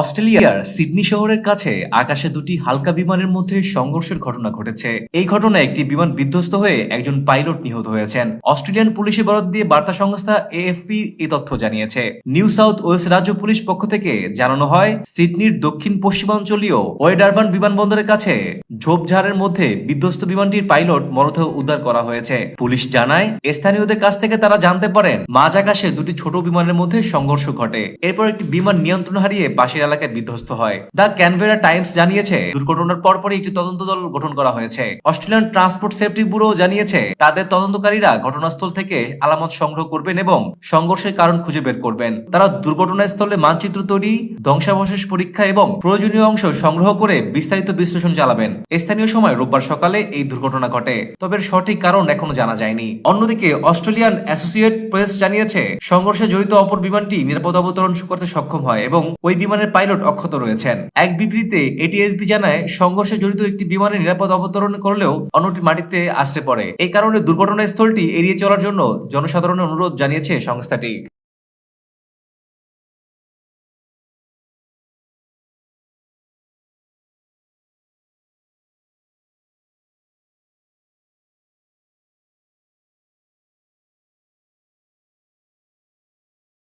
অস্ট্রেলিয়ার সিডনি শহরের কাছে আকাশে দুটি হালকা বিমানের মধ্যে সংঘর্ষের ঘটনা ঘটেছে। এই ঘটনায় একটি বিমান বিধ্বস্ত হয়ে একজন পাইলট নিহত হয়েছেন। অস্ট্রেলিয়ান পুলিশের বরাদ দিয়ে বার্তা সংস্থা এএফপি এ তথ্য জানিয়েছে। নিউ সাউথ ওয়েলস রাজ্য পুলিশ পক্ষ থেকে জানানো হয়, সিডনির দক্ষিণ পশ্চিমাঞ্চলীয় ওয়েডারবান বিমানবন্দরের কাছে ঝোপঝাড়ের মধ্যে বিধ্বস্ত বিমানটির পাইলট মরদেহ উদ্ধার করা হয়েছে। পুলিশ জানায়, স্থানীয়দের কাছ থেকে তারা জানতে পারেন, মাঝ আকাশে দুটি ছোট বিমানের মধ্যে সংঘর্ষ ঘটে। এরপর একটি বিমান নিয়ন্ত্রণ হারিয়ে পাশের এলাকায় বিধ্বস্ত হয়। দ্য ক্যানভেরা টাইমস জানিয়েছে, দুর্ঘটনার পরপরই একটি তদন্ত দল গঠন করা হয়েছে। অস্ট্রেলিয়ান ট্রান্সপোর্ট সেফটি ব্যুরো জানিয়েছে, তাদের তদন্তকারীরা ঘটনাস্থল থেকে আলামত সংগ্রহ করবেন এবং সংঘর্ষের কারণ খুঁজে বের করবেন। তারা দুর্ঘটনাস্থলে মানচিত্র তৈরি, ধ্বংসাবশেষ পরীক্ষা এবং প্রয়োজনীয় অংশ সংগ্রহ করে বিস্তারিত বিশ্লেষণ চালাবেন। স্থানীয় সময় রোববার সকালে এই দুর্ঘটনা ঘটে, তবে সঠিক কারণ এখনও জানা যায়নি। অন্যদিকে, অস্ট্রেলিয়ান অ্যাসোসিয়েট প্রেস জানিয়েছে, সংঘর্ষে জড়িত অপর বিমানটি নিরাপদ অবতরণ করতে সক্ষম হয় এবং ওই বিমানের পাইলট অক্ষত রয়েছেন। এক বিবৃতিতে এটিএসবি জানায়, সংঘর্ষে জড়িত একটি বিমানের নিরাপদ অবতরণ করলেও অন্যটি মাটিতে আসতে পড়ে। এই কারণে দুর্ঘটনাস্থলটি এড়িয়ে চলার জন্য জনসাধারণের অনুরোধ জানিয়েছে সংস্থাটি।